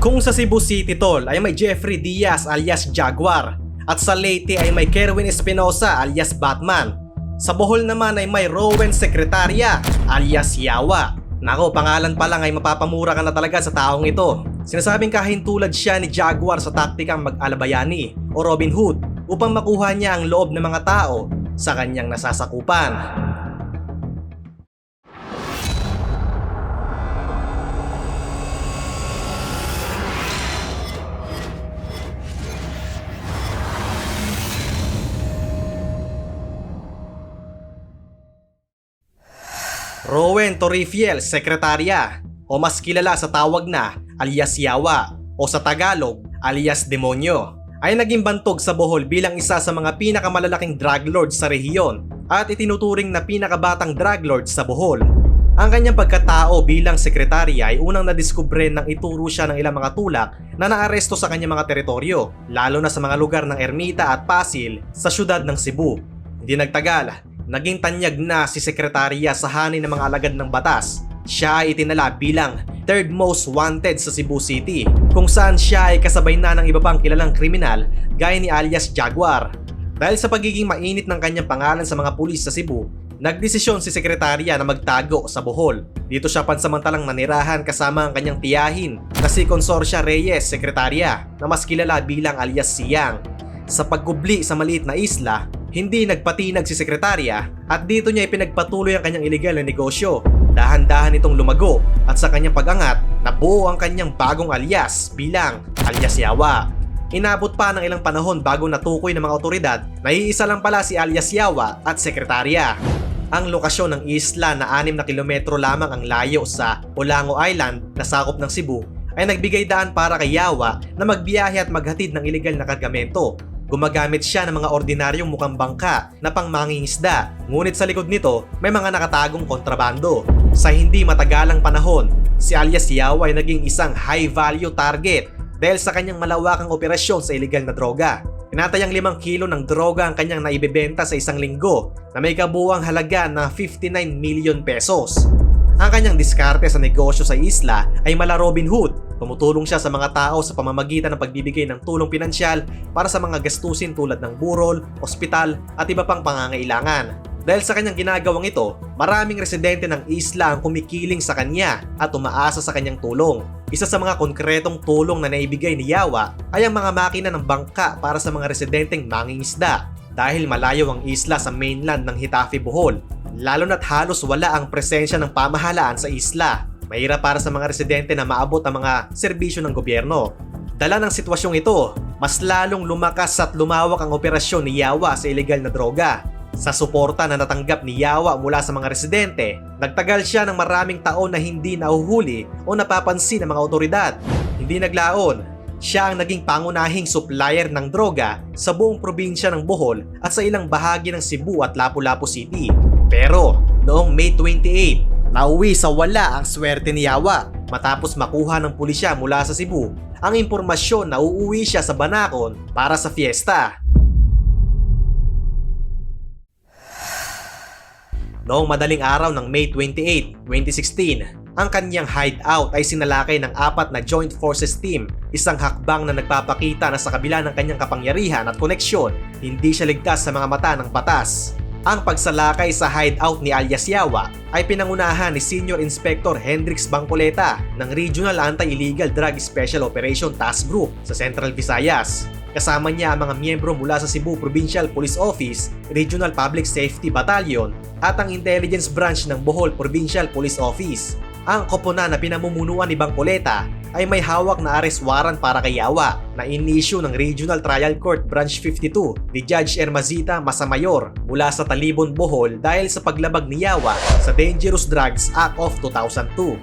Kung sa Cebu City tol ay may Jeffrey Diaz alias Jaguar at sa Leyte ay may Kerwin Espinosa alias Batman. Sa Bohol naman ay may Rowan Secretaria alias Yawa. Nako, pangalan pa lang ay mapapamura ka na talaga sa taong ito. Sinasabing kahintulad siya ni Jaguar sa taktikang mag-alabayani o Robin Hood upang makuha niya ang loob ng mga tao sa kanyang nasasakupan. Rowen Torrifiel, sekretarya o mas kilala sa tawag na alias Yawa o sa Tagalog alias Demonyo ay naging bantog sa Bohol bilang isa sa mga pinakamalalaking drug lord sa rehiyon at itinuturing na pinakabatang drug lord sa Bohol. Ang kanyang pagkatao bilang sekretarya ay unang nadiskubre nang ituro siya ng ilang mga tulak na naaresto sa kanyang mga teritoryo, lalo na sa mga lugar ng Ermita at Pasil sa syudad ng Cebu. Hindi nagtagal, naging tanyag na si sekretarya sa hanin ng mga alagad ng batas. Siya ay itinala bilang third most wanted sa Cebu City, kung saan siya ay kasabay na ng iba pang kilalang kriminal gaya ni alias Jaguar. Dahil sa pagiging mainit ng kanyang pangalan sa mga pulis sa Cebu, nagdesisyon si sekretarya na magtago sa Bohol. Dito siya pansamantalang nanirahan kasama ang kanyang tiyahin na si Consorcia Reyes, sekretarya, na mas kilala bilang alias Siyang. Sa pagkubli sa maliit na isla, hindi nagpatinag si sekretarya at dito niya ipinagpatuloy ang kanyang illegal na negosyo. Dahan-dahan itong lumago at sa kanyang pag-angat, nabuo ang kanyang bagong alias bilang alias Yawa. Inabot pa ng ilang panahon bago natukoy ng mga otoridad na iisa lang pala si alias Yawa at sekretarya. Ang lokasyon ng isla na 6 na kilometro lamang ang layo sa Olango Island na sakop ng Cebu ay nagbigay daan para kay Yawa na magbiyahe at maghatid ng ilegal na kargamento Gumagamit siya ng mga ordinaryong mukhang bangka na pangmangingisda, ngunit sa likod nito may mga nakatagong kontrabando. Sa hindi matagalang panahon, si alias Yao ay naging isang high-value target dahil sa kanyang malawakang operasyon sa illegal na droga. Tinatayang 5 kilo ng droga ang kanyang naibebenta sa isang linggo na may kabuwang halaga na 59 million pesos. Ang kanyang diskarte sa negosyo sa isla ay mala Robin Hood. Tumutulong siya sa mga tao sa pamamagitan ng pagbibigay ng tulong pinansyal para sa mga gastusin tulad ng burol, ospital at iba pang pangangailangan. Dahil sa kanyang ginagawang ito, maraming residente ng isla ang kumikiling sa kanya at umaasa sa kanyang tulong. Isa sa mga konkretong tulong na naibigay ni Yawa ay ang mga makina ng bangka para sa mga residenteng mangingisda dahil malayo ang isla sa mainland ng Hitafe Bohol lalo na't halos wala ang presensya ng pamahalaan sa isla. Mahirap para sa mga residente na maabot ang mga serbisyo ng gobyerno. Dala ng sitwasyong ito, mas lalong lumakas at lumawak ang operasyon ni Yawa sa ilegal na droga. Sa suporta na natanggap ni Yawa mula sa mga residente, nagtagal siya ng maraming taon na hindi nahuhuli o napapansin ng mga otoridad. Hindi naglaon, siya ang naging pangunahing supplier ng droga sa buong probinsya ng Bohol at sa ilang bahagi ng Cebu at Lapu-Lapu City. Pero noong May 28, nauwi sa wala ang swerte ni Yawa matapos makuha ng pulisya mula sa Cebu ang impormasyon na uuwi siya sa Banacon para sa fiesta. Noong madaling araw ng May 28, 2016, ang kanyang hideout ay sinalakay ng apat na Joint Forces Team, isang hakbang na nagpapakita na sa kabila ng kanyang kapangyarihan at koneksyon, hindi siya ligtas sa mga mata ng batas. Ang pagsalakay sa hideout ni alias Yawa ay pinangunahan ni Senior Inspector Hendrix Bangcoleta ng Regional Anti-Illegal Drug Special Operation Task Group sa Central Visayas. Kasama niya ang mga miyembro mula sa Cebu Provincial Police Office, Regional Public Safety Battalion at ang Intelligence Branch ng Bohol Provincial Police Office. Ang koponan na pinamumunuan ni Bangcoleta ay may hawak na arrest warrant para kay Yawa na inisyu ng Regional Trial Court Branch 52 ni Judge Ermazita Masamayor mula sa Talibon, Bohol dahil sa paglabag ni Yawa sa Dangerous Drugs Act of 2002.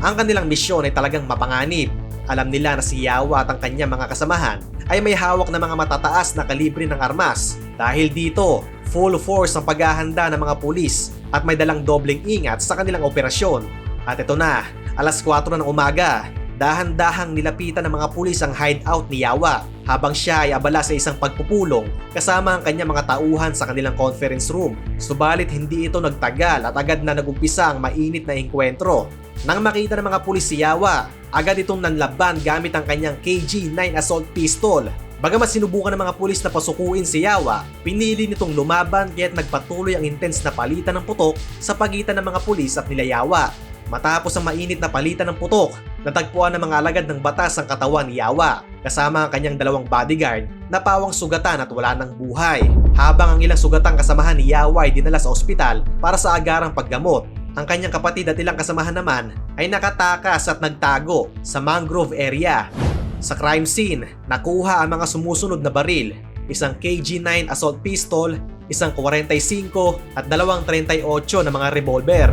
Ang kanilang misyon ay talagang mapanganib. Alam nila na si Yawa at ang kanyang mga kasamahan ay may hawak na mga matataas na kalibre ng armas. Dahil dito, full force ang paghahanda ng mga pulis at may dalang dobleng ingat sa kanilang operasyon. At ito na, alas 4 ng umaga, dahan-dahang nilapitan ng mga pulis ang hideout ni Yawa habang siya ay abala sa isang pagpupulong kasama ang kanyang mga tauhan sa kanilang conference room. Subalit hindi ito nagtagal at agad na nagumpisa ang mainit na engkwentro. Nang makita ng mga pulis si Yawa, agad itong nanlaban gamit ang kanyang KG-9 assault pistol. Bagamat sinubukan ng mga pulis na pasukuin si Yawa, pinili nitong lumaban kaya't nagpatuloy ang intense na palitan ng putok sa pagitan ng mga pulis at nila Yawa. Matapos ang mainit na palitan ng putok, natagpuan ng mga alagad ng batas ang katawan ni Yawa kasama ang kanyang dalawang bodyguard na pawang sugatan at wala ng buhay. Habang ang ilang sugatang kasamahan ni Yawa ay dinala sa ospital para sa agarang paggamot. Ang kanyang kapatid at ilang kasamahan naman ay nakatakas at nagtago sa mangrove area. Sa crime scene, nakuha ang mga sumusunod na baril, isang KG-9 assault pistol, isang 45 at dalawang 38 na mga revolver.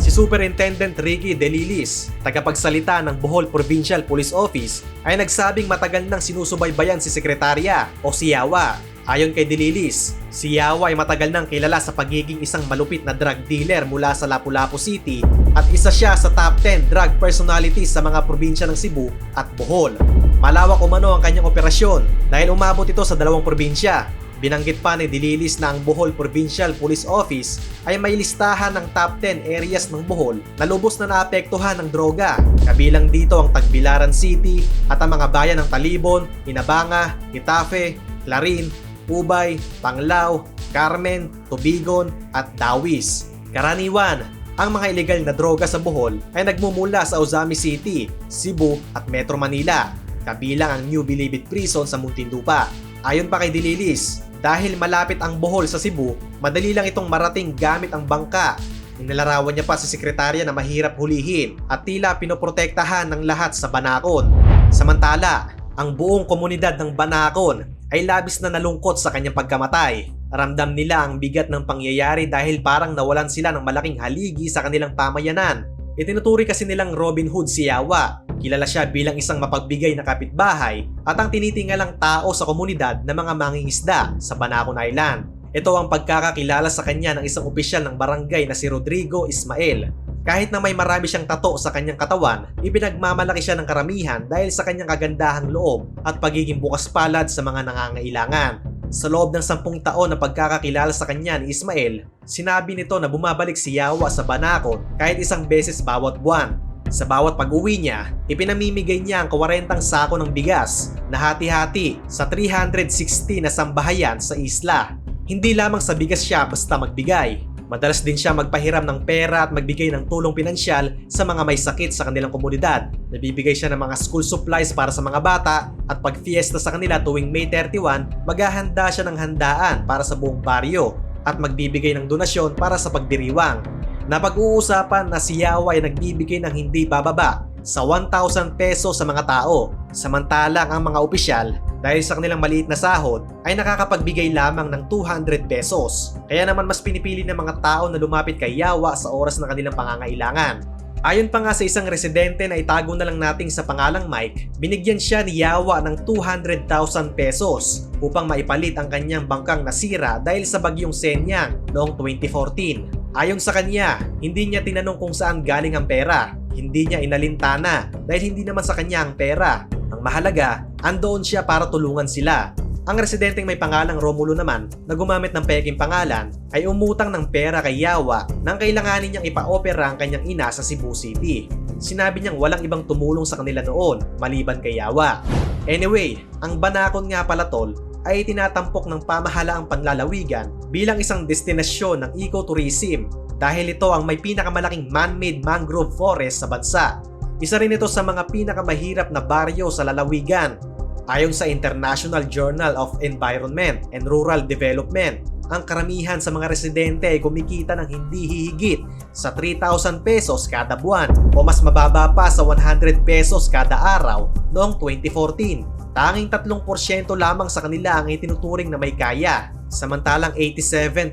Si Superintendent Ricky Delilis, tagapagsalita ng Bohol Provincial Police Office, ay nagsabing matagal nang sinusubaybayan si Sekretarya o si Yawa. Ayon kay Delilis, si Yawa ay matagal nang kilala sa pagiging isang malupit na drug dealer mula sa Lapu-Lapu City at isa siya sa top 10 drug personalities sa mga probinsya ng Cebu at Bohol. Malawak umano ang kanyang operasyon dahil umabot ito sa dalawang probinsya Binanggit pa ni Dililis na ang Bohol Provincial Police Office ay may listahan ng top 10 areas ng Bohol na lubos na naapektuhan ng droga. Kabilang dito ang Tagbilaran City at ang mga bayan ng Talibon, Inabanga, Itafe, Clarin, Ubay, Panglao, Carmen, Tubigon at Dawis. Karaniwan, ang mga ilegal na droga sa Bohol ay nagmumula sa Ozami City, Cebu at Metro Manila, kabilang ang New Bilibid Prison sa Muntinlupa. Ayon pa kay Dililis, dahil malapit ang Bohol sa Cebu, madali lang itong marating gamit ang bangka. Inilarawan niya pa sa sekretarya na mahirap hulihin at tila pinoprotektahan ng lahat sa Banakon. Samantala, ang buong komunidad ng Banakon ay labis na nalungkot sa kanyang pagkamatay. Ramdam nila ang bigat ng pangyayari dahil parang nawalan sila ng malaking haligi sa kanilang pamayanan. Itinuturi kasi nilang Robin Hood si Yawa Kilala siya bilang isang mapagbigay na kapitbahay at ang tinitingalang tao sa komunidad ng mga mangingisda sa Banacon Island. Ito ang pagkakakilala sa kanya ng isang opisyal ng barangay na si Rodrigo Ismael. Kahit na may marami siyang tato sa kanyang katawan, ipinagmamalaki siya ng karamihan dahil sa kanyang kagandahang loob at pagiging bukas palad sa mga nangangailangan. Sa loob ng sampung taon na pagkakakilala sa kanya ni Ismael, sinabi nito na bumabalik si Yawa sa Banacon kahit isang beses bawat buwan sa bawat pag-uwi niya, ipinamimigay niya ang 40 sako ng bigas na hati-hati sa 360 na sambahayan sa isla. Hindi lamang sa bigas siya basta magbigay. Madalas din siya magpahiram ng pera at magbigay ng tulong pinansyal sa mga may sakit sa kanilang komunidad. Nabibigay siya ng mga school supplies para sa mga bata at pag fiesta sa kanila tuwing May 31, maghahanda siya ng handaan para sa buong baryo at magbibigay ng donasyon para sa pagdiriwang na pag-uusapan na si Yawa ay nagbibigay ng hindi bababa sa 1,000 pesos sa mga tao. Samantalang ang mga opisyal dahil sa kanilang maliit na sahod ay nakakapagbigay lamang ng 200 pesos. Kaya naman mas pinipili ng mga tao na lumapit kay Yawa sa oras ng kanilang pangangailangan. Ayon pa nga sa isang residente na itago na lang nating sa pangalang Mike, binigyan siya ni Yawa ng 200,000 pesos upang maipalit ang kanyang bangkang nasira dahil sa bagyong Senyang noong 2014. Ayon sa kanya, hindi niya tinanong kung saan galing ang pera. Hindi niya inalintana dahil hindi naman sa kanya ang pera. Ang mahalaga, andoon siya para tulungan sila. Ang residenteng may pangalang Romulo naman na gumamit ng peking pangalan ay umutang ng pera kay Yawa nang kailanganin niyang ipa-opera ang kanyang ina sa Cebu City. Sinabi niyang walang ibang tumulong sa kanila noon maliban kay Yawa. Anyway, ang Banakon nga pala tol ay tinatampok ng pamahalaang panlalawigan bilang isang destinasyon ng ecotourism dahil ito ang may pinakamalaking man-made mangrove forest sa bansa. Isa rin ito sa mga pinakamahirap na baryo sa lalawigan. Ayon sa International Journal of Environment and Rural Development, ang karamihan sa mga residente ay kumikita ng hindi hihigit sa 3,000 pesos kada buwan o mas mababa pa sa 100 pesos kada araw noong 2014 Tanging 3% lamang sa kanila ang itinuturing na may kaya, samantalang 87%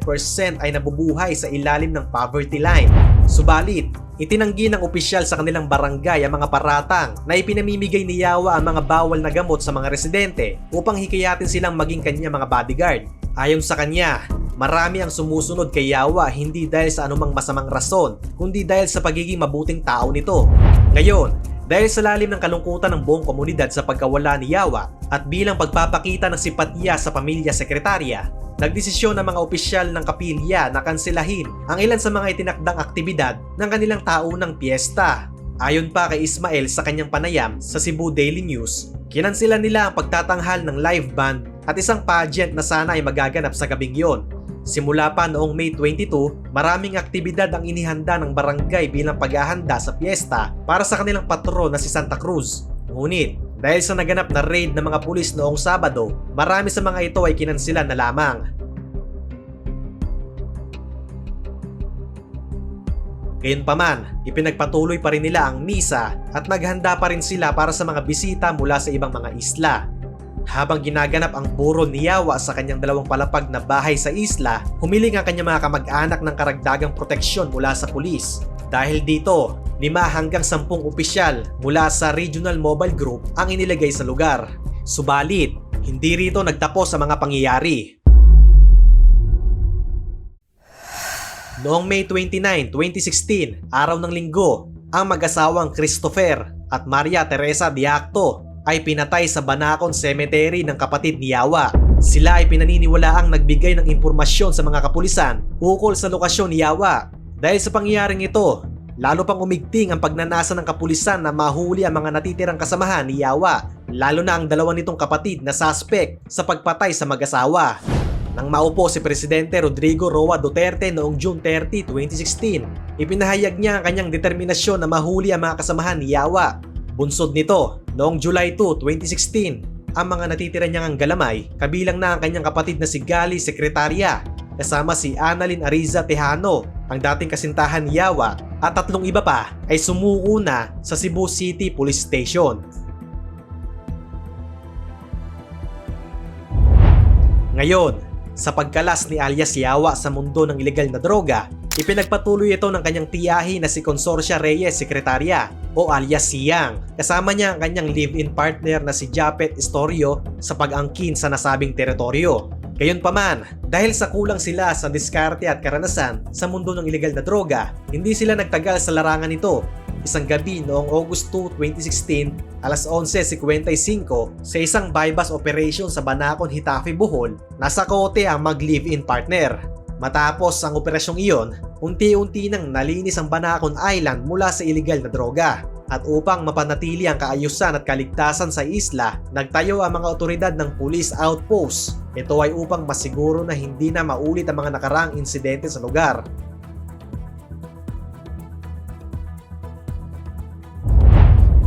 ay nabubuhay sa ilalim ng poverty line. Subalit, itinanggi ng opisyal sa kanilang barangay ang mga paratang na ipinamimigay ni Yawa ang mga bawal na gamot sa mga residente upang hikayatin silang maging kanya mga bodyguard. Ayon sa kanya, marami ang sumusunod kay Yawa hindi dahil sa anumang masamang rason, kundi dahil sa pagiging mabuting tao nito. Ngayon, dahil sa lalim ng kalungkutan ng buong komunidad sa pagkawala ni Yawa at bilang pagpapakita ng simpatya sa pamilya sekretarya, nagdesisyon ng mga opisyal ng kapilya na kanselahin ang ilan sa mga itinakdang aktibidad ng kanilang taunang piyesta. Ayon pa kay Ismael sa kanyang panayam sa Cebu Daily News, kinansila nila ang pagtatanghal ng live band at isang pageant na sana ay magaganap sa gabing yon. Simula pa noong May 22, maraming aktibidad ang inihanda ng barangay bilang paghahanda sa piyesta para sa kanilang patron na si Santa Cruz. Ngunit, dahil sa naganap na raid ng mga pulis noong Sabado, marami sa mga ito ay kinansilan na lamang. Gayunpaman, ipinagpatuloy pa rin nila ang misa at naghanda pa rin sila para sa mga bisita mula sa ibang mga isla. Habang ginaganap ang buro ni Yawa sa kanyang dalawang palapag na bahay sa isla, humiling ang kanyang mga kamag-anak ng karagdagang proteksyon mula sa pulis. Dahil dito, lima hanggang sampung opisyal mula sa Regional Mobile Group ang inilagay sa lugar. Subalit, hindi rito nagtapos sa mga pangyayari. Noong May 29, 2016, araw ng linggo, ang mag-asawang Christopher at Maria Teresa Diacto ay pinatay sa Banacon Cemetery ng kapatid ni Yawa. Sila ay pinaniniwalaang nagbigay ng impormasyon sa mga kapulisan ukol sa lokasyon ni Yawa. Dahil sa pangyayaring ito, lalo pang umigting ang pagnanasa ng kapulisan na mahuli ang mga natitirang kasamahan ni Yawa, lalo na ang dalawa nitong kapatid na suspect sa pagpatay sa mag-asawa. Nang maupo si Presidente Rodrigo Roa Duterte noong June 30, 2016, ipinahayag niya ang kanyang determinasyon na mahuli ang mga kasamahan ni Yawa. Bunsod nito, noong July 2, 2016, ang mga natitira niyang galamay, kabilang na ang kanyang kapatid na si Gali Sekretarya, kasama si Annalyn Ariza Tejano, ang dating kasintahan Yawa, at tatlong iba pa ay sumuko na sa Cebu City Police Station. Ngayon, sa pagkalas ni alias Yawa sa mundo ng ilegal na droga, ipinagpatuloy ito ng kanyang tiyahi na si Consorcia Reyes Sekretarya o alias Siyang. Kasama niya ang kanyang live-in partner na si Japet Istorio sa pag-angkin sa nasabing teritoryo. Gayunpaman, dahil sa kulang sila sa diskarte at karanasan sa mundo ng ilegal na droga, hindi sila nagtagal sa larangan nito isang gabi noong August 2, 2016, alas 11.55 sa isang bypass operation sa Banacon, Hitafe, Bohol, nasa kote ang mag-live-in partner. Matapos ang operasyong iyon, unti-unti nang nalinis ang Banacon Island mula sa illegal na droga. At upang mapanatili ang kaayusan at kaligtasan sa isla, nagtayo ang mga otoridad ng police outpost. Ito ay upang masiguro na hindi na maulit ang mga nakaraang insidente sa lugar.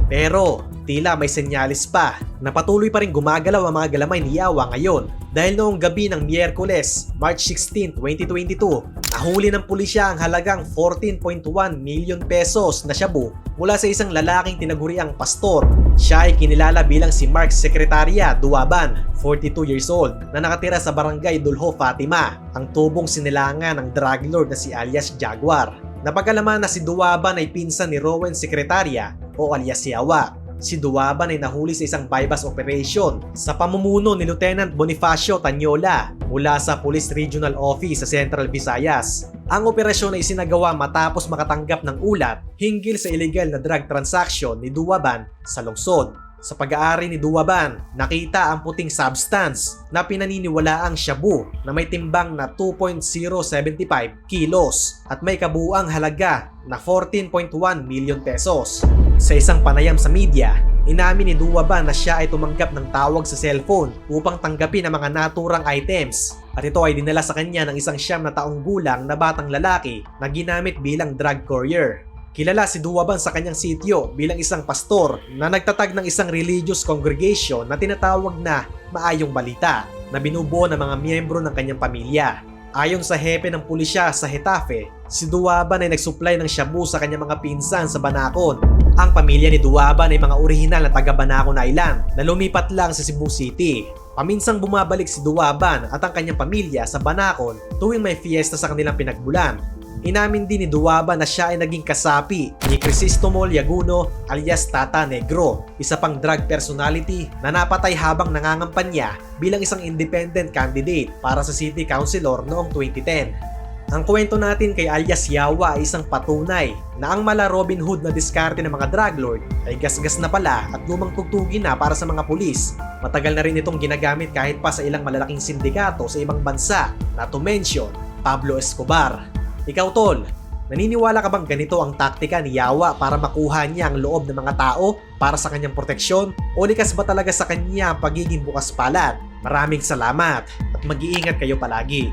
Pero tila may senyalis pa na patuloy pa rin gumagalaw ang mga galamay ni Yawa ngayon dahil noong gabi ng Miyerkules, March 16, 2022, nahuli ng pulisya ang halagang 14.1 million pesos na shabu mula sa isang lalaking tinaguriang pastor. Siya ay kinilala bilang si Mark Secretaria Duaban, 42 years old, na nakatira sa barangay Dulho Fatima, ang tubong sinilangan ng drug lord na si alias Jaguar. Napagalaman na si Duaban ay pinsan ni Rowan Secretaria o alias Yawa. Si Duaban ay nahuli sa isang bypass operation sa pamumuno ni Lieutenant Bonifacio Tanyola mula sa Police Regional Office sa Central Visayas. Ang operasyon ay isinagawa matapos makatanggap ng ulat hinggil sa illegal na drug transaction ni Duaban sa lungsod. Sa pag-aari ni Duaban, nakita ang puting substance na pinaniniwalaang shabu na may timbang na 2.075 kilos at may kabuuang halaga na 14.1 million pesos. Sa isang panayam sa media, inamin ni Duaban na siya ay tumanggap ng tawag sa cellphone upang tanggapin ang mga naturang items at ito ay dinala sa kanya ng isang siyam na taong gulang na batang lalaki na ginamit bilang drug courier. Kilala si Duwaban sa kanyang sityo bilang isang pastor na nagtatag ng isang religious congregation na tinatawag na Maayong Balita na binubuo ng mga miyembro ng kanyang pamilya. Ayon sa hepe ng pulisya sa Hetafe, si Duwaban ay nagsupply ng shabu sa kanyang mga pinsan sa Banacon. Ang pamilya ni Duwaban ay mga orihinal na taga Banacon Island na lumipat lang sa Cebu City. Paminsang bumabalik si Duwaban at ang kanyang pamilya sa Banacon tuwing may fiesta sa kanilang pinagbulan Inamin din ni Duwaba na siya ay naging kasapi ni Crisostomo Yaguno alias Tata Negro, isa pang drug personality na napatay habang nangangampanya bilang isang independent candidate para sa city councilor noong 2010. Ang kwento natin kay alias Yawa ay isang patunay na ang mala Robin Hood na diskarte ng mga drug lord ay gasgas na pala at lumang tugtugin na para sa mga pulis. Matagal na rin itong ginagamit kahit pa sa ilang malalaking sindikato sa ibang bansa na to mention Pablo Escobar, ikaw tol, Naniniwala ka bang ganito ang taktika ni Yawa para makuha niya ang loob ng mga tao para sa kanyang proteksyon? O likas ba talaga sa kanya ang pagiging bukas palad? Maraming salamat at mag-iingat kayo palagi.